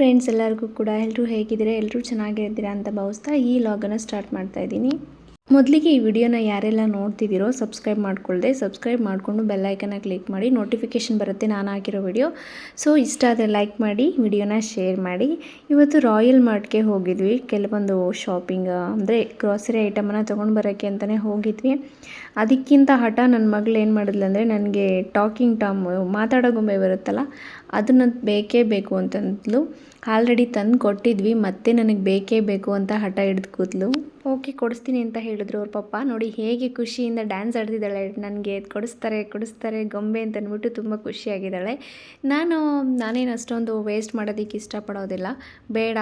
Friends ಎಲ್ಲರಿಗೂ ಕೂಡ ಎಲ್ಲರೂ ಹೇಗಿದ್ದೀರಾ? ಎಲ್ಲರೂ ಚೆನ್ನಾಗಿದ್ದೀರಾ ಅಂತ ಭಾವಿಸ್ತಾ ಈ ಲಾಗನ್ನು ಸ್ಟಾರ್ಟ್ ಮಾಡ್ತಾ ಇದ್ದೀನಿ. ಮೊದಲಿಗೆ ಈ ವಿಡಿಯೋನ ಯಾರೆಲ್ಲ ನೋಡ್ತಿದ್ದೀರೋ ಸಬ್ಸ್ಕ್ರೈಬ್ ಮಾಡ್ಕೊಳ್ಳದೆ ಸಬ್ಸ್ಕ್ರೈಬ್ ಮಾಡಿಕೊಂಡು ಬೆಲ್ಲೈಕನ್ನ ಕ್ಲಿಕ್ ಮಾಡಿ ನೋಟಿಫಿಕೇಷನ್ ಬರುತ್ತೆ ನಾನು ಹಾಕಿರೋ ವಿಡಿಯೋ. ಸೊ ಇಷ್ಟ ಆದರೆ ಲೈಕ್ ಮಾಡಿ, ವಿಡಿಯೋನ ಶೇರ್ ಮಾಡಿ. ಇವತ್ತು ರಾಯಲ್ ಮಾರ್ಟ್ಗೆ ಹೋಗಿದ್ವಿ. ಕೆಲವೊಂದು ಶಾಪಿಂಗ್ ಅಂದರೆ ಗ್ರಾಸರಿ ಐಟಮನ್ನು ತೊಗೊಂಡು ಬರೋಕ್ಕೆ ಅಂತಲೇ ಹೋಗಿದ್ವಿ. ಅದಕ್ಕಿಂತ ಹಠ ನನ್ನ ಮಗಳು ಏನು ಮಾಡಿದ್ಲು ಅಂದರೆ ನನಗೆ ಟಾಕಿಂಗ್ ಟಾಮ್ ಮಾತಾಡೋ ಗೊಂಬೆ ಬರುತ್ತಲ್ಲ, ಅದನ್ನ ಬೇಕೇ ಬೇಕು ಅಂತಂದ್ಲು. ಆಲ್ರೆಡಿ ತಂದು ಕೊಟ್ಟಿದ್ವಿ ಮತ್ತೆ ನನಗೆ ಬೇಕೇ ಬೇಕು ಅಂತ ಹಠ ಹಿಡಿದು ಕೂತ್ಲು ಓಕೆ ಕೊಡಿಸ್ತೀನಿ ಅಂತ ಹೇಳಿದ್ರು ಅವ್ರ ಪಪ್ಪ. ನೋಡಿ ಹೇಗೆ ಖುಷಿಯಿಂದ ಡ್ಯಾನ್ಸ್ ಆಡ್ತಿದ್ದಾಳೆ. ನನಗೆ ಕೊಡಿಸ್ತಾರೆ ಕೊಡಿಸ್ತಾರೆ, ಗೊಂಬೆ ಅಂತ ಅಂದ್ಬಿಟ್ಟು ತುಂಬ ಖುಷಿಯಾಗಿದ್ದಾಳೆ. ನಾನು, ನಾನೇನು ಅಷ್ಟೊಂದು ವೇಸ್ಟ್ ಮಾಡೋದಕ್ಕೆ ಇಷ್ಟಪಡೋದಿಲ್ಲ. ಬೇಡ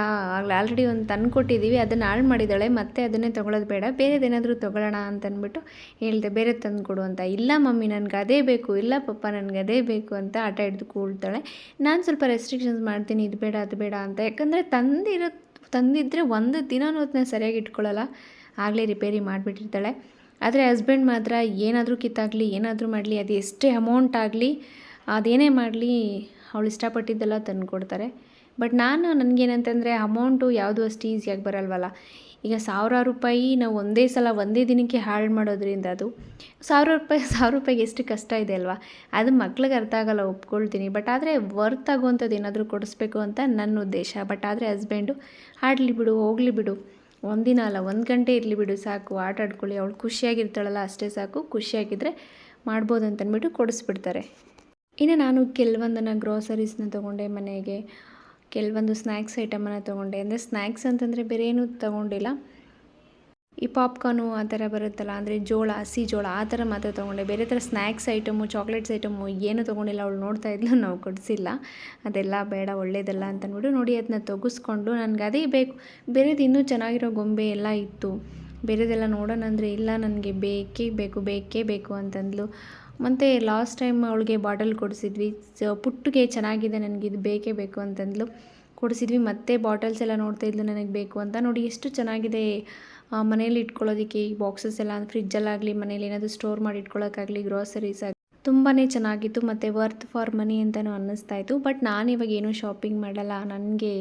ಆಲ್ರೆಡಿ ಒಂದು ತಂದು ಕೊಟ್ಟಿದ್ದೀವಿ ಅದನ್ನು ಹಾಳು ಮಾಡಿದ್ದಾಳೆ. ಮತ್ತೆ ಅದನ್ನೇ ತೊಗೊಳೋದು ಬೇಡ. ಬೇರೆದೇನಾದರೂ ತೊಗೊಳ್ಳೋಣ ಅಂತಂದ್ಬಿಟ್ಟು ಹೇಳಿದೆ, ಬೇರೆ ತಂದು ಕೊಡು ಅಂತ. ಇಲ್ಲ ಮಮ್ಮಿ, ನನಗೆ ಅದೇ ಬೇಕು. ಇಲ್ಲ ಪಪ್ಪ, ನನಗೆ ಅದೇ ಬೇಕು ಅಂತ ಆಟ ಹಿಡಿದು ಕೂಳ್ತಾಳೆ. ನಾನು ಸ್ವಲ್ಪ ರೆಸ್ಟ್ರಿಕ್ಷನ್ಸ್ ಮಾಡ್ತೀನಿ, ಇದು ಬೇಡ, ಅದು ಬೇಡ ಅಂತ. ಯಾಕಂದರೆ ತಂದಿರೋ ತಂದಿದ್ದರೆ ಒಂದು ದಿನನೂ ಅದನ್ನ ಸರಿಯಾಗಿ ಇಟ್ಕೊಳ್ಳಲ್ಲ. ಆಗಲೇ ರಿಪೇರಿ ಮಾಡಿಬಿಟ್ಟಿರ್ತಾಳೆ. ಆದರೆ ಹಸ್ಬೆಂಡ್ ಮಾತ್ರ ಏನಾದರೂ ಕಿತ್ತಾಗಲಿ, ಏನಾದರೂ ಮಾಡಲಿ, ಅದು ಎಷ್ಟೇ ಅಮೌಂಟ್ ಆಗಲಿ, ಅದೇನೇ ಮಾಡಲಿ, ಅವಳು ಇಷ್ಟಪಟ್ಟಿದ್ದೆಲ್ಲ ತಂದು ಕೊಡ್ತಾರೆ ಬಟ್ ನಾನು ನನಗೇನಂತಂದರೆ, ಅಮೌಂಟು ಯಾವುದು ಅಷ್ಟು ಈಸಿಯಾಗಿ ಬರಲ್ವಲ್ಲ. ಈಗ ಸಾವಿರಾರು ರೂಪಾಯಿ ನಾವು ಒಂದೇ ಸಲ ಒಂದೇ ದಿನಕ್ಕೆ ಹಾಳು ಮಾಡೋದ್ರಿಂದ ಅದು ಸಾವಿರ ರೂಪಾಯಿ ಸಾವಿರ ರೂಪಾಯಿಗೆ ಎಷ್ಟು ಕಷ್ಟ ಇದೆ ಅಲ್ವಾ? ಅದು ಮಕ್ಳಿಗೆ ಅರ್ಥ ಆಗಲ್ಲ, ಒಪ್ಕೊಳ್ತೀನಿ. ಬಟ್ ಆದರೆ ವರ್ತ್ ಆಗುವಂಥದ್ದು ಏನಾದರೂ ಕೊಡಿಸ್ಬೇಕು ಅಂತ ನನ್ನ ಉದ್ದೇಶ. ಬಟ್ ಆದರೆ ಹಸ್ಬೆಂಡು ಆಡಲಿ ಬಿಡು, ಹೋಗಲಿ ಬಿಡು. ಒಂದಿನ ಅಲ್ಲ, ಒಂದು ಗಂಟೆ ಇರಲಿ ಬಿಡು, ಸಾಕು. ಆಟ ಆಡ್ಕೊಳ್ಳಿ. ಅವಳು ಖುಷಿಯಾಗಿರ್ತಾಳಲ್ಲ, ಅಷ್ಟೇ ಸಾಕು. ಖುಷಿಯಾಗಿದ್ದರೆ ಮಾಡ್ಬೋದು ಅಂತಂದ್ಬಿಟ್ಟು ಕೊಡಿಸ್ಬಿಡ್ತಾರೆ. ಇನ್ನು ನಾನು ಕೆಲವೊಂದನ್ನು ಗ್ರೋಸರೀಸ್ನ ತೊಗೊಂಡೆ ಮನೆಗೆ. ಕೆಲವೊಂದು ಸ್ನ್ಯಾಕ್ಸ್ ಐಟಮನ್ನು ತೊಗೊಂಡೆ. ಅಂದರೆ ಸ್ನ್ಯಾಕ್ಸ್ ಅಂತಂದರೆ ಬೇರೆ ಏನೂ ತೊಗೊಂಡಿಲ್ಲ. ಈ ಪಾಪ್ಕಾರ್ನು ಆ ಥರ ಬರುತ್ತಲ್ಲ, ಅಂದರೆ ಜೋಳ, ಹಸಿ ಜೋಳ, ಆ ಥರ ಮಾತ್ರ ತೊಗೊಂಡೆ. ಬೇರೆ ಥರ ಸ್ನ್ಯಾಕ್ಸ್ ಐಟಮು, ಚಾಕ್ಲೇಟ್ಸ್ ಐಟಮು ಏನೂ ತೊಗೊಂಡಿಲ್ಲ. ಅವಳು ನೋಡ್ತಾ ಇದ್ಲು, ನಾವು ಕೊಡಿಸಿಲ್ಲ. ಅದೆಲ್ಲ ಬೇಡ, ಒಳ್ಳೇದಲ್ಲ ಅಂತಂದ್ಬಿಟ್ಟು ನೋಡಿ ಅದನ್ನ ತೊಗಸ್ಕೊಂಡು ನನಗೆ ಅದೇ ಬೇಕು. ಬೇರೆದು ಇನ್ನೂ ಚೆನ್ನಾಗಿರೋ ಗೊಂಬೆ ಎಲ್ಲ ಇತ್ತು. ಬೇರೆದೆಲ್ಲ ನೋಡೋಣ ಅಂದರೆ ಇಲ್ಲ, ನನಗೆ ಬೇಕೇ ಬೇಕು ಬೇಕೇ ಬೇಕು ಅಂತಂದ್ಲು. ಮತ್ತು ಲಾಸ್ಟ್ ಟೈಮ್ ಅವಳಿಗೆ ಬಾಟಲ್ ಕೊಡಿಸಿದ್ವಿ. ಪುಟ್ಟಿಗೆ ಚೆನ್ನಾಗಿದೆ, ನನಗೆ ಇದು ಬೇಕೇ ಬೇಕು ಅಂತಂದ್ಲು. ಕೊಡಿಸಿದ್ವಿ, ಮತ್ತೆ ಬಾಟಲ್ಸ್ ಎಲ್ಲ ನೋಡ್ತಾ ಇದ್ಲು, ನನಗೆ ಬೇಕು ಅಂತ. ನೋಡಿ, ಎಷ್ಟು ಚೆನ್ನಾಗಿದೆ ಮನೇಲಿ ಇಟ್ಕೊಳ್ಳೋದಕ್ಕೆ ಈ ಬಾಕ್ಸಸ್ ಎಲ್ಲ. ಫ್ರಿಜ್ಜಲ್ಲಾಗಲಿ ಮನೇಲಿ ಏನಾದರೂ ಸ್ಟೋರ್ ಮಾಡಿ ಇಟ್ಕೊಳ್ಳೋಕ್ಕಾಗಲಿ ಗ್ರೋಸರೀಸ್ ಆಗಲಿ. ತುಂಬಾ ಚೆನ್ನಾಗಿತ್ತು, ಮತ್ತು ವರ್ತ್ ಫಾರ್ ಮನಿ ಅಂತಲೂ ಅನ್ನಿಸ್ತಾ ಇತ್ತು. ಬಟ್ ನಾನು ಇವಾಗ ಏನೂ ಶಾಪಿಂಗ್ ಮಾಡಲ್ಲ. ನನಗೆ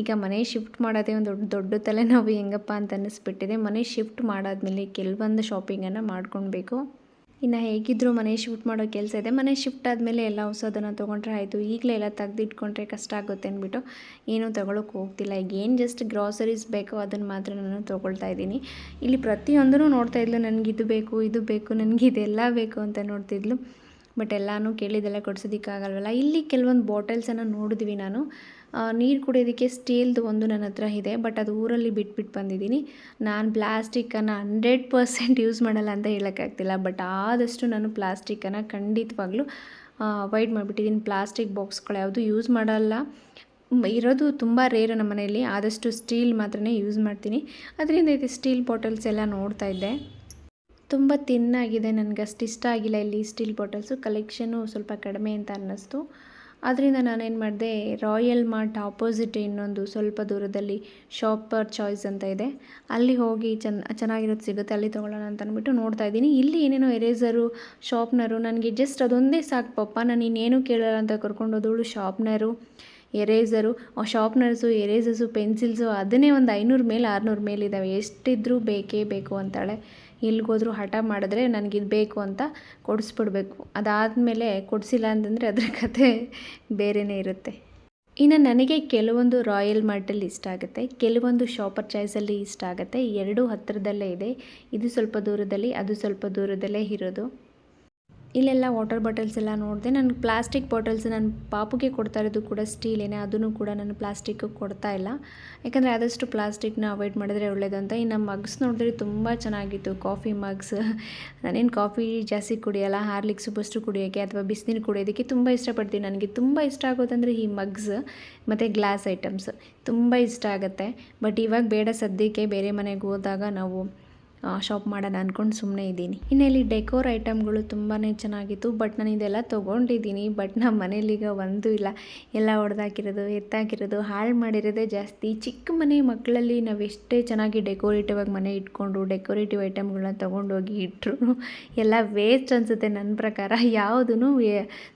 ಈಗ ಮನೆ ಶಿಫ್ಟ್ ಮಾಡೋದೇ ಒಂದು ದೊಡ್ಡ ದೊಡ್ಡ ತಲೆನೋವು ಹೆಂಗಪ್ಪ ಅಂತ ಅನ್ನಿಸ್ಬಿಟ್ಟಿದೆ. ಮನೆ ಶಿಫ್ಟ್ ಮಾಡಾದ್ಮೇಲೆ ಕೆಲವೊಂದು ಶಾಪಿಂಗನ್ನು ಮಾಡ್ಕೊಳ್ಬೇಕು ಇನ್ನು ಹೇಗಿದ್ದರೂ ಮನೆ ಶಿಫ್ಟ್ ಮಾಡೋ ಕೆಲಸ ಇದೆ. ಮನೆ ಶಿಫ್ಟ್ ಆದಮೇಲೆ ಎಲ್ಲ ಹೊಸದನ್ನು ತೊಗೊಂಡ್ರೆ ಆಯಿತು. ಈಗಲೇ ಎಲ್ಲ ತೆಗ್ದಿಟ್ಕೊಂಡ್ರೆ ಕಷ್ಟ ಆಗುತ್ತೆ ಅಂದ್ಬಿಟ್ಟು ಏನೂ ತೊಗೊಳಕ್ಕೆ ಹೋಗ್ತಿಲ್ಲ. ಈಗ ಏನು ಜಸ್ಟ್ ಗ್ರಾಸರೀಸ್ ಬೇಕೋ ಅದನ್ನು ಮಾತ್ರ ನಾನು ತೊಗೊಳ್ತಾ ಇದ್ದೀನಿ. ಇಲ್ಲಿ ಪ್ರತಿಯೊಂದೂ ನೋಡ್ತಾ ಇದ್ಲು. ನನಗೆ ಇದು ಬೇಕು ಇದು ಬೇಕು, ನನಗೆ ಇದೆಲ್ಲ ಬೇಕು ಅಂತ ನೋಡ್ತಿದ್ಲು. ಬಟ್ ಎಲ್ಲನೂ ಕೇಳಿದೆಲ್ಲ ಕೊಡ್ಸೋದಕ್ಕಾಗಲ್ವಲ್ಲ? ಇಲ್ಲಿ ಕೆಲವೊಂದು ಬಾಟಲ್ಸನ್ನು ನೋಡಿದ್ವಿ ನಾನು. ನೀರು ಕುಡಿಯೋದಕ್ಕೆ ಸ್ಟೀಲ್ದು ಒಂದು ನನ್ನ ಹತ್ರ ಇದೆ ಬಟ್ ಅದು ಊರಲ್ಲಿ ಬಿಟ್ಬಿಟ್ಟು ಬಂದಿದ್ದೀನಿ. ನಾನು ಪ್ಲಾಸ್ಟಿಕ್ಕನ್ನು ಹಂಡ್ರೆಡ್ ಪರ್ಸೆಂಟ್ ಯೂಸ್ ಮಾಡಲ್ಲ ಅಂತ ಹೇಳೋಕ್ಕಾಗ್ತಿಲ್ಲ ಬಟ್ ಆದಷ್ಟು ನಾನು ಪ್ಲಾಸ್ಟಿಕ್ಕನ್ನು ಖಂಡಿತವಾಗ್ಲೂ ಅವಾಯ್ಡ್ ಮಾಡಿಬಿಟ್ಟಿದ್ದೀನಿ. ಪ್ಲಾಸ್ಟಿಕ್ ಬಾಕ್ಸ್ಗಳು ಯಾವುದು ಯೂಸ್ ಮಾಡಲ್ಲ. ಇರೋದು ತುಂಬ ರೇರು ನಮ್ಮ ಮನೆಯಲ್ಲಿ, ಆದಷ್ಟು ಸ್ಟೀಲ್ ಮಾತ್ರನೇ ಯೂಸ್ ಮಾಡ್ತೀನಿ. ಅದರಿಂದ ಇದು ಸ್ಟೀಲ್ ಬಾಟಲ್ಸ್ ಎಲ್ಲ ನೋಡ್ತಾ ಇದ್ದೆ. ತುಂಬ ತಿನ್ನಾಗಿದೆ ನನಗೆ ಅಷ್ಟು ಇಷ್ಟ ಆಗಿಲ್ಲ ಇಲ್ಲಿ ಸ್ಟೀಲ್ ಬಾಟಲ್ಸು ಕಲೆಕ್ಷನು ಸ್ವಲ್ಪ ಕಡಿಮೆ ಅಂತ ಅನ್ನಿಸ್ತು. ಅದರಿಂದ ನಾನೇನು ಮಾಡಿದೆ ರಾಯಲ್ ಮಾರ್ಟ್ ಆಪೋಸಿಟ್ ಇನ್ನೊಂದು ಸ್ವಲ್ಪ ದೂರದಲ್ಲಿ ಶಾಪರ್ ಚಾಯ್ಸ್ ಅಂತ ಇದೆ. ಅಲ್ಲಿ ಹೋಗಿ ಚೆನ್ನ ಚೆನ್ನಾಗಿರೋದು ಸಿಗುತ್ತೆ, ಅಲ್ಲಿ ತೊಗೊಳ್ಳೋಣ ಅಂತ ಅಂದ್ಬಿಟ್ಟು ನೋಡ್ತಾ ಇದ್ದೀನಿ. ಇಲ್ಲಿ ಏನೇನೋ ಎರೇಸರು ಶಾಪ್ನರು ನನಗೆ ಜಸ್ಟ್ ಅದೊಂದೇ ಸಾಕು ಪಪ್ಪ ನಾನು ಇನ್ನೇನು ಕೇಳಲ್ಲ ಅಂತ ಕರ್ಕೊಂಡೋದಳು ಶಾಪ್ನರು ಎರೇಸರು ಶಾರ್ಪ್ನರ್ಸು ಎರೇಸರ್ಸು ಪೆನ್ಸಿಲ್ಸು ಅದನ್ನೇ ಒಂದು ಐನೂರು ಮೇಲೆ, ಆರುನೂರು ಮೇಲೆ ಇದ್ದಾವೆ ಎಷ್ಟಿದ್ರೂ ಬೇಕೇ ಬೇಕು ಅಂತಾಳೆ. ಎಲ್ಗೋದ್ರೂ ಹಠ ಮಾಡಿದ್ರೆ ನನಗಿದು ಬೇಕು ಅಂತ ಕೊಡಿಸ್ಬಿಡ್ಬೇಕು. ಅದಾದಮೇಲೆ ಕೊಡಿಸಿಲ್ಲ ಅಂತಂದರೆ ಅದರ ಕತೆ ಬೇರೆಯೇ ಇರುತ್ತೆ. ಇನ್ನು ನನಗೆ ಕೆಲವೊಂದು ರಾಯಲ್ ಮಾರ್ಟಲ್ಲಿ ಇಷ್ಟ ಆಗುತ್ತೆ, ಕೆಲವೊಂದು ಶಾಪರ್ ಚಾಯ್ಸಲ್ಲಿ ಇಷ್ಟ ಆಗುತ್ತೆ. ಎರಡೂ ಹತ್ತಿರದಲ್ಲೇ ಇದೆ. ಇದು ಸ್ವಲ್ಪ ದೂರದಲ್ಲಿ, ಅದು ಸ್ವಲ್ಪ ದೂರದಲ್ಲೇ ಇರೋದು. ಇಲ್ಲೆಲ್ಲ ವಾಟರ್ ಬಾಟಲ್ಸ್ ಎಲ್ಲ ನೋಡಿದೆ, ನಾನು ಪ್ಲಾಸ್ಟಿಕ್ ಬಾಟಲ್ಸ್ ನನ್ನ ಪಾಪುಗೆ ಕೊಡ್ತಾ ಇರೋದು ಕೂಡ ಸ್ಟೀಲೇನೆ ಅದನ್ನು ಕೂಡ ನಾನು ಪ್ಲಾಸ್ಟಿಕ್ಕು ಕೊಡ್ತಾ ಇಲ್ಲ. ಯಾಕಂದರೆ ಆದಷ್ಟು ಪ್ಲಾಸ್ಟಿಕ್ನ ಅವಾಯ್ಡ್ ಮಾಡಿದ್ರೆ ಒಳ್ಳೇದಂತ. ಇನ್ನು ಮಗ್ಸ್ ನೋಡಿದ್ರೆ ತುಂಬ ಚೆನ್ನಾಗಿತ್ತು. ಕಾಫಿ ಮಗ್ಸ್ ನಾನೇನು ಕಾಫಿ ಜಾಸ್ತಿ ಕುಡಿಯೋಲ್ಲ, ಹಾರ್ಲಿಕ್ಸ್ ಬಸ್ಟು ಕುಡಿಯೋಕ್ಕೆ ಅಥವಾ ಬಿಸಿನೀರು ಕುಡಿಯೋದಕ್ಕೆ ತುಂಬ ಇಷ್ಟಪಡ್ತೀನಿ. ನನಗೆ ತುಂಬ ಇಷ್ಟ ಆಗೋದಂದರೆ ಈ ಮಗ್ಸ್ ಮತ್ತು ಗ್ಲಾಸ್ ಐಟಮ್ಸ್ ತುಂಬ ಇಷ್ಟ ಆಗುತ್ತೆ. ಬಟ್ ಇವಾಗ ಬೇಡ ಸದ್ಯಕ್ಕೆ, ಬೇರೆ ಮನೆಗೆ ಹೋದಾಗ ನಾವು ಶಾಪ್ ಮಾಡೋಣ ಅಂದ್ಕೊಂಡು ಸುಮ್ಮನೆ ಇದ್ದೀನಿ. ಇನ್ನು ಇಲ್ಲಿ ಡೆಕೋರ್ ಐಟಮ್ಗಳು ತುಂಬಾ ಚೆನ್ನಾಗಿತ್ತು ಬಟ್ ನಾನು ಇದೆಲ್ಲ ತೊಗೊಂಡಿದ್ದೀನಿ ಬಟ್ ನಮ್ಮ ಮನೇಲೀಗ ಒಂದೂ ಇಲ್ಲ. ಎಲ್ಲ ಹೊಡೆದಾಕಿರೋದು ಎತ್ತಾಕಿರೋದು, ಹಾಳು ಮಾಡಿರೋದೇ ಜಾಸ್ತಿ. ಚಿಕ್ಕ ಮನೆ ಮಕ್ಕಳಲ್ಲಿ ನಾವು ಚೆನ್ನಾಗಿ ಡೆಕೋರೇಟಿವ್ ಆಗಿ ಮನೆ ಇಟ್ಕೊಂಡು ಡೆಕೋರೇಟಿವ್ ಐಟಮ್ಗಳನ್ನ ತೊಗೊಂಡೋಗಿ ಇಟ್ಟರು ಎಲ್ಲ ವೇಸ್ಟ್ ಅನಿಸುತ್ತೆ ನನ್ನ ಪ್ರಕಾರ. ಯಾವುದೂ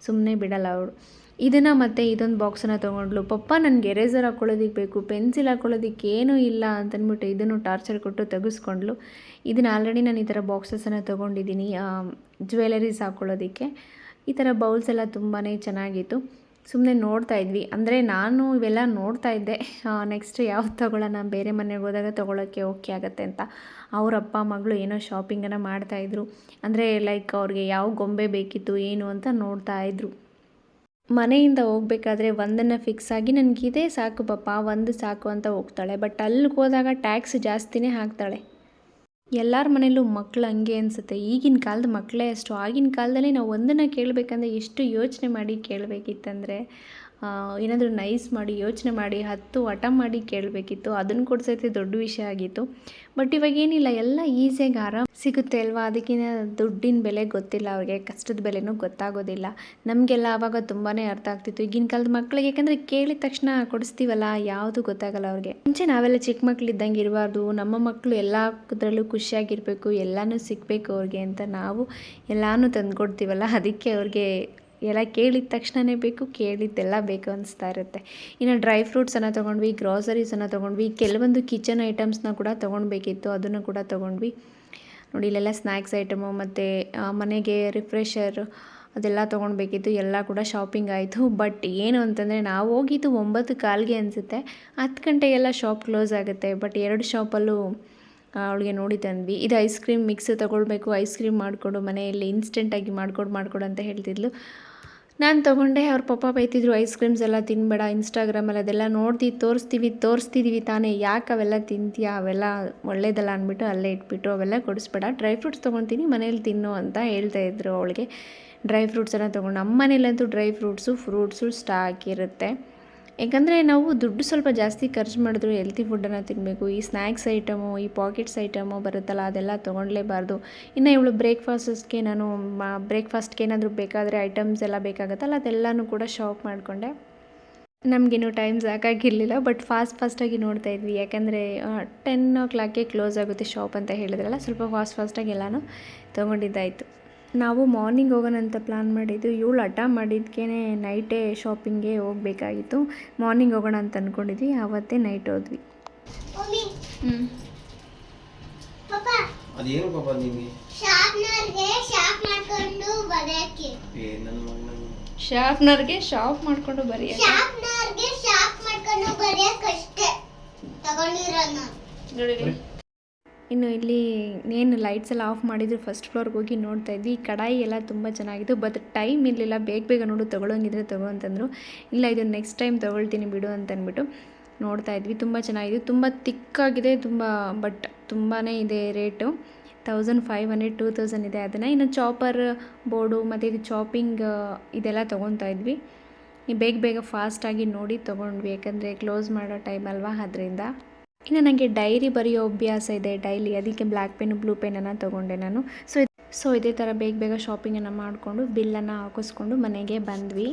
ಸುಮ್ಮನೆ ಬಿಡಲ್ಲ ಅವಳು. ಇದನ್ನು ಮತ್ತು ಇದೊಂದು ಬಾಕ್ಸನ್ನು ತೊಗೊಂಡ್ಲು. ಪಪ್ಪ, ನನಗೆ ಎರೇಸರ್ ಹಾಕ್ಕೊಳ್ಳೋದಕ್ಕೆ ಬೇಕು ಪೆನ್ಸಿಲ್ ಹಾಕ್ಕೊಳ್ಳೋದಕ್ಕೆ ಏನೂ ಇಲ್ಲ ಅಂತಂದ್ಬಿಟ್ಟು ಇದನ್ನು ಟಾರ್ಚರ್ ಕೊಟ್ಟು ತೆಗೆಸ್ಕೊಂಡ್ಲು. ಇದನ್ನು ಆಲ್ರೆಡಿ ನಾನು ಈ ಥರ ಬಾಕ್ಸಸನ್ನು ತೊಗೊಂಡಿದ್ದೀನಿ ಜ್ಯುವೆಲರೀಸ್ ಹಾಕ್ಕೊಳ್ಳೋದಕ್ಕೆ ಈ ಥರ ಬೌಲ್ಸ್ ಎಲ್ಲ ತುಂಬಾ ಚೆನ್ನಾಗಿತ್ತು. ಸುಮ್ಮನೆ ನೋಡ್ತಾ ಇದ್ವಿ. ಅಂದರೆ ನಾನು ಇವೆಲ್ಲ ನೋಡ್ತಾ ಇದ್ದೆ. ನೆಕ್ಸ್ಟ್ ಯಾವ್ದು ತೊಗೊಳ್ಳೋಣ, ಬೇರೆ ಮನೆಗೆ ಹೋದಾಗ ತೊಗೊಳಕ್ಕೆ ಓಕೆ ಆಗುತ್ತೆ ಅಂತ. ಅವ್ರ ಅಪ್ಪ, ಮಗಳು ಏನೋ ಶಾಪಿಂಗನ್ನು ಮಾಡ್ತಾಯಿದ್ರು ಅಂದರೆ ಲೈಕ್ ಅವ್ರಿಗೆ ಯಾವ ಗೊಂಬೆ ಬೇಕಿತ್ತು, ಏನು ಅಂತ ನೋಡ್ತಾ ಇದ್ರು. ಮನೆಯಿಂದ ಹೋಗ್ಬೇಕಾದ್ರೆ ಒಂದನ್ನು ಫಿಕ್ಸ್ ಆಗಿ ನನಗಿದೆ ಸಾಕು ಪಾಪ ಒಂದು ಸಾಕು ಅಂತ ಹೋಗ್ತಾಳೆ. ಬಟ್ ಅಲ್ಲಿಗೆ ಹೋದಾಗ ಟ್ಯಾಕ್ಸ್ ಜಾಸ್ತಿನೇ ಹಾಕ್ತಾಳೆ. ಎಲ್ಲರ ಮನೇಲೂ ಮಕ್ಕಳು ಹಂಗೆ ಅನಿಸುತ್ತೆ. ಈಗಿನ ಕಾಲದ ಮಕ್ಕಳೇ ಅಷ್ಟು. ಆಗಿನ ಕಾಲದಲ್ಲಿ ನಾವು ಒಂದನ್ನು ಕೇಳಬೇಕಂದ್ರೆ ಎಷ್ಟು ಯೋಚನೆ ಮಾಡಿ ಕೇಳಬೇಕಿತ್ತಂದರೆ ಏನಾದರೂ ನೈಸ್ ಮಾಡಿ, ಯೋಚನೆ ಮಾಡಿ, ಹತ್ತು ಹಠ ಮಾಡಿ ಕೇಳಬೇಕಿತ್ತು. ಅದನ್ನು ಕೊಡ್ಸೈತೆ ದೊಡ್ಡ ವಿಷಯ ಆಗಿತ್ತು. ಬಟ್ ಇವಾಗ ಏನಿಲ್ಲ, ಎಲ್ಲ ಈಸಿಯಾಗಿ ಆರಾಮ್ ಸಿಗುತ್ತೆ ಅಲ್ವಾ? ಅದಕ್ಕಿಂತ ದುಡ್ಡಿನ ಬೆಲೆ ಗೊತ್ತಿಲ್ಲ, ಅವ್ರಿಗೆ ಕಷ್ಟದ ಬೆಲೆನೂ ಗೊತ್ತಾಗೋದಿಲ್ಲ. ನಮಗೆಲ್ಲ ಆವಾಗ ತುಂಬಾ ಅರ್ಥ ಆಗ್ತಿತ್ತು. ಈಗಿನ ಕಾಲದ ಮಕ್ಕಳಿಗೆ ಯಾಕಂದರೆ ಕೇಳಿದ ತಕ್ಷಣ ಕೊಡಿಸ್ತೀವಲ್ಲ, ಯಾವುದು ಗೊತ್ತಾಗಲ್ಲ ಅವ್ರಿಗೆ. ಮುಂಚೆ ನಾವೆಲ್ಲ ಚಿಕ್ಕ ಮಕ್ಕಳು ಇದ್ದಂಗೆ ಇರಬಾರ್ದು. ನಮ್ಮ ಮಕ್ಕಳು ಎಲ್ಲದರಲ್ಲೂ ಖುಷಿಯಾಗಿರಬೇಕು, ಎಲ್ಲನೂ ಸಿಗಬೇಕು ಅವ್ರಿಗೆ ಅಂತ ನಾವು ಎಲ್ಲನೂ ತಂದು ಕೊಡ್ತೀವಲ್ಲ ಅದಕ್ಕೆ ಅವ್ರಿಗೆ ಎಲ್ಲ ಕೇಳಿದ ತಕ್ಷಣವೇ ಬೇಕು, ಕೇಳಿದ್ದೆಲ್ಲ ಬೇಕು ಅನಿಸ್ತಾ ಇರುತ್ತೆ. ಇನ್ನು ಡ್ರೈ ಫ್ರೂಟ್ಸನ್ನು ತೊಗೊಂಡ್ವಿ ಗ್ರಾಸರೀಸನ್ನು ತೊಗೊಂಡ್ವಿ, ಕೆಲವೊಂದು ಕಿಚನ್ ಐಟಮ್ಸ್ನ ಕೂಡ ತೊಗೊಳ್ಬೇಕಿತ್ತು ಅದನ್ನು ಕೂಡ ತೊಗೊಂಡ್ವಿ. ನೋಡಿ, ಇಲ್ಲೆಲ್ಲ ಸ್ನ್ಯಾಕ್ಸ್ ಐಟಮು ಮತ್ತು ಮನೆಗೆ ರಿಫ್ರೆಷರ್ ಅದೆಲ್ಲ ತೊಗೊಳ್ಬೇಕಿತ್ತು ಎಲ್ಲ ಕೂಡ ಶಾಪಿಂಗ್ ಆಯಿತು. ಬಟ್ ಏನು ಅಂತಂದರೆ, ನಾವು ಹೋಗಿದ್ದು ಒಂಬತ್ತು ಕಾಲಿಗೆ ಅನಿಸುತ್ತೆ. ಹತ್ತು ಗಂಟೆಗೆಲ್ಲ ಶಾಪ್ ಕ್ಲೋಸ್ ಆಗುತ್ತೆ. ಬಟ್ ಎರಡು ಶಾಪಲ್ಲೂ ಅವಳಿಗೆ ನೋಡಿ ತಂದ್ವಿ. ಇದು ಐಸ್ ಕ್ರೀಮ್ ಮಿಕ್ಸ್ ತೊಗೊಳ್ಬೇಕು ಐಸ್ ಕ್ರೀಮ್ ಮಾಡಿಕೊಡು, ಮನೆಯಲ್ಲಿ ಇನ್ಸ್ಟೆಂಟಾಗಿ ಮಾಡ್ಕೊಡು, ಮಾಡಿಕೊಡು ಅಂತ ಹೇಳ್ತಿದ್ಲು. ನಾನು ತೊಗೊಂಡೆ, ಅವ್ರ ಪಪ್ಪ ಬೈತಿದ್ರು ಐಸ್ ಕ್ರೀಮ್ಸ್ ಎಲ್ಲ ತಿನ್ಬೇಡ ಇನ್ಸ್ಟಾಗ್ರಾಮಲ್ಲಿ ಅದೆಲ್ಲ ನೋಡ್ತಿ ತೋರಿಸ್ತೀವಿ ತೋರಿಸ್ತಿದ್ದೀವಿ ತಾನೇ, ಯಾಕೆ ಅವೆಲ್ಲ ತಿಂತೀಯ, ಅವೆಲ್ಲ ಒಳ್ಳೇದಲ್ಲ ಅಂದ್ಬಿಟ್ಟು ಅಲ್ಲೇ ಇಟ್ಬಿಟ್ಟು ಅವೆಲ್ಲ ಕೊಡಿಸ್ಬೇಡ. ಡ್ರೈ ಫ್ರೂಟ್ಸ್ ತೊಗೊತೀನಿ, ಮನೇಲಿ ತಿನ್ನು ಅಂತ ಹೇಳ್ತಾ ಇದ್ರು ಅವಳಿಗೆ. ಡ್ರೈ ಫ್ರೂಟ್ಸನ್ನು ತೊಗೊಂಡು ನಮ್ಮ ಮನೇಲಂತೂ ಡ್ರೈ ಫ್ರೂಟ್ಸು ಫ್ರೂಟ್ಸು ಸ್ಟಾಕ್ ಇರುತ್ತೆ. ಯಾಕಂದರೆ ನಾವು ದುಡ್ಡು ಸ್ವಲ್ಪ ಜಾಸ್ತಿ ಖರ್ಚು ಮಾಡಿದ್ರು ಹೆಲ್ತಿ ಫುಡ್ಡನ್ನು ತಿನ್ನಬೇಕು ಈ ಸ್ನ್ಯಾಕ್ಸ್ ಐಟಮು ಈ ಪಾಕೆಟ್ಸ್ ಐಟಮು ಬರುತ್ತಲ್ಲ, ಅದೆಲ್ಲ ತೊಗೊಳ್ಲೇಬಾರ್ದು ಇನ್ನು ಇವಳು ಬ್ರೇಕ್ಫಾಸ್ಟ್ಗೆ ನಾನು ಬ್ರೇಕ್ಫಾಸ್ಟ್ಗೆ ಏನಾದರೂ ಬೇಕಾದರೆ ಐಟಮ್ಸ್ ಎಲ್ಲ ಬೇಕಾಗುತ್ತಲ್ಲ, ಅದೆಲ್ಲನೂ ಕೂಡ ಶಾಪ್ ಮಾಡಿಕೊಂಡೆ. ನಮಗಿನ್ನೂ ಟೈಮ್ ಸಾಕಾಗಿರಲಿಲ್ಲ ಬಟ್ ಫಾಸ್ಟ್ ಫಾಸ್ಟಾಗಿ ನೋಡ್ತಾ ಇದ್ವಿ. ಯಾಕಂದರೆ ಟೆನ್ ಓ ಕ್ಲಾಕ್ಗೆ ಕ್ಲೋಸ್ ಆಗುತ್ತೆ ಶಾಪ್ ಅಂತ ಹೇಳಿದ್ರಲ್ಲ, ಸ್ವಲ್ಪ ಫಾಸ್ಟ್ ಫಾಸ್ಟಾಗಿ ಎಲ್ಲನೂ ತೊಗೊಂಡಿದ್ದಾಯಿತು. ನಾವು ಮಾರ್ನಿಂಗ್ ಹೋಗೋಣ ಅಂತ ಪ್ಲ್ಯಾನ್ ಮಾಡಿದ್ದು ಇವಳು ಹಠ ಮಾಡಿದ್ಕೇ ನೈಟೇ ಶಾಪಿಂಗ್ಗೆ ಹೋಗಬೇಕಾಗಿತ್ತು. ಮಾರ್ನಿಂಗ್ ಹೋಗೋಣ ಅಂತ ಅಂದ್ಕೊಂಡಿದ್ವಿ ಆವತ್ತೇ ನೈಟ್ ಹೋದ್ವಿ. ಶಾರ್ಪ್ನರ್ಗೆ ಶಾರ್ಪ್ ಮಾಡ್ಕೊಂಡು ಬರೆಯಕ್ಕೆ ಏ ನನ್ನ ಮಗನ ಶಾರ್ಪ್ನರ್ಗೆ ಶಾಪ್ ಮಾಡಿಕೊಂಡು ಬರೀ ಅಷ್ಟೇ ತಗೊಂಡಿರೋಣ ತಗೊಂಡಿರೋಣ ಇನ್ನು ಇಲ್ಲಿ ಏನು ಲೈಟ್ಸ್ ಎಲ್ಲ ಆಫ್ ಮಾಡಿದ್ರು ಫಸ್ಟ್ ಫ್ಲೋರ್ಗೆ ಹೋಗಿ ನೋಡ್ತಾ ಇದ್ವಿ ಕಡಾಯಿ ಎಲ್ಲ ತುಂಬ ಚೆನ್ನಾಗಿತ್ತು ಬಟ್ ಟೈಮ್ ಇರಲಿಲ್ಲ. ಬೇಗ ಬೇಗ ನೋಡು, ತೊಗೊಳಂಗಿದ್ರೆ ತಗೋ ಅಂತಂದರು. ಇಲ್ಲ ಇದು ನೆಕ್ಸ್ಟ್ ಟೈಮ್ ತೊಗೊಳ್ತೀನಿ ಬಿಡು ಅಂತ ಅಂದ್ಬಿಟ್ಟು ನೋಡ್ತಾ ಇದ್ವಿ. ತುಂಬ ಚೆನ್ನಾಗಿದೆ. ತುಂಬ ತಿಕ್ಕಾಗಿದೆ ತುಂಬ ಬಟ್ ತುಂಬಾ ಇದೆ rate thousand five hundred two thousand ಇದೆ ಅದನ್ನು. ಇನ್ನು ಚಾಪರ್ ಬೋರ್ಡು ಮತ್ತು ಇದು ಚಾಪಿಂಗ್ ಇದೆಲ್ಲ ತೊಗೊತಾ ಇದ್ವಿ. ಬೇಗ ಬೇಗ ಫಾಸ್ಟಾಗಿ ನೋಡಿ ತೊಗೊಂಡ್ವಿ. ಯಾಕಂದರೆ ಕ್ಲೋಸ್ ಮಾಡೋ ಟೈಮ್ ಅಲ್ವಾ, ಅದರಿಂದ. ಇನ್ನು ನನಗೆ ಡೈರಿ ಬರೆಯೋ ಅಭ್ಯಾಸ ಇದೆ ಡೈಲಿ, ಅದಕ್ಕೆ ಬ್ಲ್ಯಾಕ್ ಪೆನ್ನು, ಬ್ಲೂ ಪೆನ್ನನ್ನು ತೊಗೊಂಡೆ ನಾನು. ಸೊ ಸೊ ಇದೇ ಥರ ಬೇಗ ಬೇಗ ಶಾಪಿಂಗನ್ನು ಮಾಡಿಕೊಂಡು ಬಿಲ್ಲನ್ನು ಹಾಕಿಸ್ಕೊಂಡು ಮನೆಗೆ ಬಂದ್ವಿ.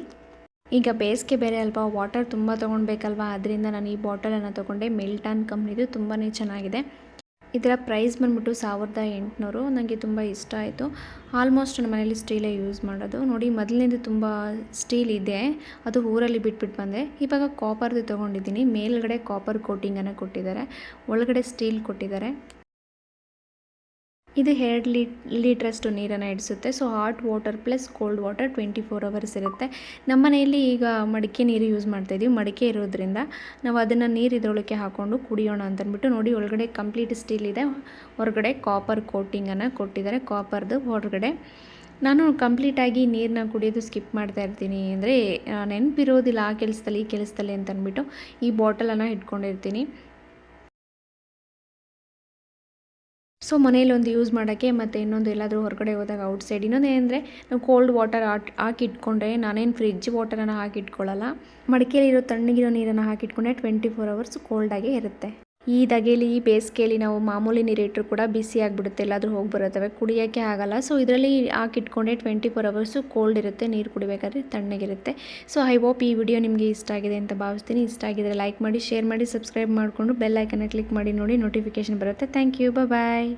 ಈಗ ಬೇಸಿಗೆ ಬೇರೆ ಅಲ್ವಾ ವಾಟರ್ ತುಂಬ ತೊಗೊಳ್ಬೇಕಲ್ವಾ ಅದರಿಂದ ನಾನು ಈ ಬಾಟಲನ್ನು ತೊಗೊಂಡೆ. ಮಿಲ್ಟನ್ ಕಂಪ್ನಿದು ತುಂಬಾ ಚೆನ್ನಾಗಿದೆ. ಇದರ ಪ್ರೈಸ್ ಬಂದ್ಬಿಟ್ಟು ಸಾವಿರದ ಎಂಟುನೂರು. ನನಗೆ ತುಂಬ ಇಷ್ಟ ಆಯಿತು. ಆಲ್ಮೋಸ್ಟ್ ನಮ್ಮ ಮನೇಲಿ ಸ್ಟೀಲೇ ಯೂಸ್ ಮಾಡೋದು. ನೋಡಿ ಮೊದಲಿನಿಂದ ತುಂಬ ಸ್ಟೀಲ್ ಇದೆ. ಅದು ಊರಲ್ಲಿ ಬಿಟ್ಬಿಟ್ಟು ಬಂದೆ. ಇವಾಗ ಕಾಪರ್ದು ತೊಗೊಂಡಿದ್ದೀನಿ. ಮೇಲ್ಗಡೆ ಕಾಪರ್ ಕೋಟಿಂಗನ್ನು ಕೊಟ್ಟಿದ್ದಾರೆ. ಒಳಗಡೆ ಸ್ಟೀಲ್ ಕೊಟ್ಟಿದ್ದಾರೆ. ಇದು ಎರಡು ಲೀಟ್ ಲೀಟ್ರಷ್ಟು ನೀರನ್ನು ಇಡಿಸುತ್ತೆ so hot water plus cold water twenty four hours ಇರುತ್ತೆ. ನಮ್ಮ ಮನೆಯಲ್ಲಿ ಈಗ ಮಡಿಕೆ ನೀರು ಯೂಸ್ ಮಾಡ್ತಾಯಿದ್ದೀವಿ ಮಡಿಕೆ ಇರೋದ್ರಿಂದ ನಾವು ಅದನ್ನು ನೀರು ಇದರೊಳಗೆ ಹಾಕ್ಕೊಂಡು ಕುಡಿಯೋಣ ಅಂತಂದ್ಬಿಟ್ಟು ನೋಡಿ, ಒಳಗಡೆ ಕಂಪ್ಲೀಟ್ ಸ್ಟೀಲ್ ಇದೆ. ಹೊರಗಡೆ ಕಾಪರ್ ಕೋಟಿಂಗನ್ನು ಕೊಟ್ಟಿದ್ದಾರೆ. ಕಾಪರ್ದು ಹೊರಗಡೆ. ನಾನು ಕಂಪ್ಲೀಟಾಗಿ ನೀರನ್ನ ಕುಡಿಯೋದು ಸ್ಕಿಪ್ ಮಾಡ್ತಾ ಇರ್ತೀನಿ ಅಂದರೆ ನೆನಪಿರೋದಿಲ್ಲ ಆ ಕೆಲಸದಲ್ಲಿ, ಈ ಕೆಲಸದಲ್ಲಿ ಅಂತಂದ್ಬಿಟ್ಟು ಈ ಬಾಟಲನ್ನು ಇಟ್ಕೊಂಡಿರ್ತೀನಿ ಸೊ ಮನೇಲಿ ಒಂದು ಯೂಸ್ ಮಾಡೋಕ್ಕೆ ಮತ್ತು ಇನ್ನೊಂದು ಎಲ್ಲಾದರೂ ಹೊರಗಡೆ ಹೋದಾಗ ಔಟ್ಸೈಡ್ ಇನ್ನೊಂದು ಏನಂದರೆ, ನಾವು ಕೋಲ್ಡ್ ವಾಟರ್ ಹಾಕಿ ಹಾಕಿಟ್ಕೊಂಡ್ರೆ, ನಾನೇನು ಫ್ರಿಜ್ ವಾಟರನ್ನು ಹಾಕಿಟ್ಕೊಳ್ಳಲ್ಲ ಮಡಿಕೇಲಿರೋ ತಣ್ಣಗಿರೋ ನೀರನ್ನು ಹಾಕಿಟ್ಕೊಂಡ್ರೆ ಟ್ವೆಂಟಿ ಫೋರ್ ಅವರ್ಸ್ ಕೋಲ್ಡಾಗೇ ಇರುತ್ತೆ. ಈ ದಗೆಲಿ, ಈ ಬೇಸಿಗೆಯಲ್ಲಿ ನಾವು ಮಾಮೂಲಿ ನೀರಿಟ್ಟರು ಕೂಡ ಬಿಸಿ ಆಗಿಬಿಡುತ್ತೆ. ಎಲ್ಲಾದರೂ ಹೋಗಿ ಬರುತ್ತವೆ. ಕುಡಿಯೋಕ್ಕೆ ಆಗಲ್ಲ. ಸೊ ಇದರಲ್ಲಿ ಹಾಕಿಟ್ಕೊಂಡೆ ಟ್ವೆಂಟಿ ಫೋರ್ ಅವರ್ಸು ಕೋಲ್ಡ್ ಇರುತ್ತೆ, ನೀರು ಕುಡಿಬೇಕಾದ್ರೆ ತಣ್ಣಗಿರುತ್ತೆ. ಸೊ ಐ ಹೋಪ್ ಈ ವಿಡಿಯೋ ನಿಮಗೆ ಇಷ್ಟ ಆಗಿದೆ ಅಂತ ಭಾವಿಸ್ತೀನಿ. ಇಷ್ಟ ಆಗಿದ್ರೆ ಲೈಕ್ ಮಾಡಿ ಶೇರ್ ಮಾಡಿ ಸಬ್ಸ್ಕ್ರೈಬ್ ಮಾಡಿಕೊಂಡು ಬೆಲ್ ಐಕನ್ನ ಕ್ಲಿಕ್ ಮಾಡಿ ನೋಡಿ ನೋಟಿಫಿಕೇಷನ್ ಬರುತ್ತೆ. Thank you bye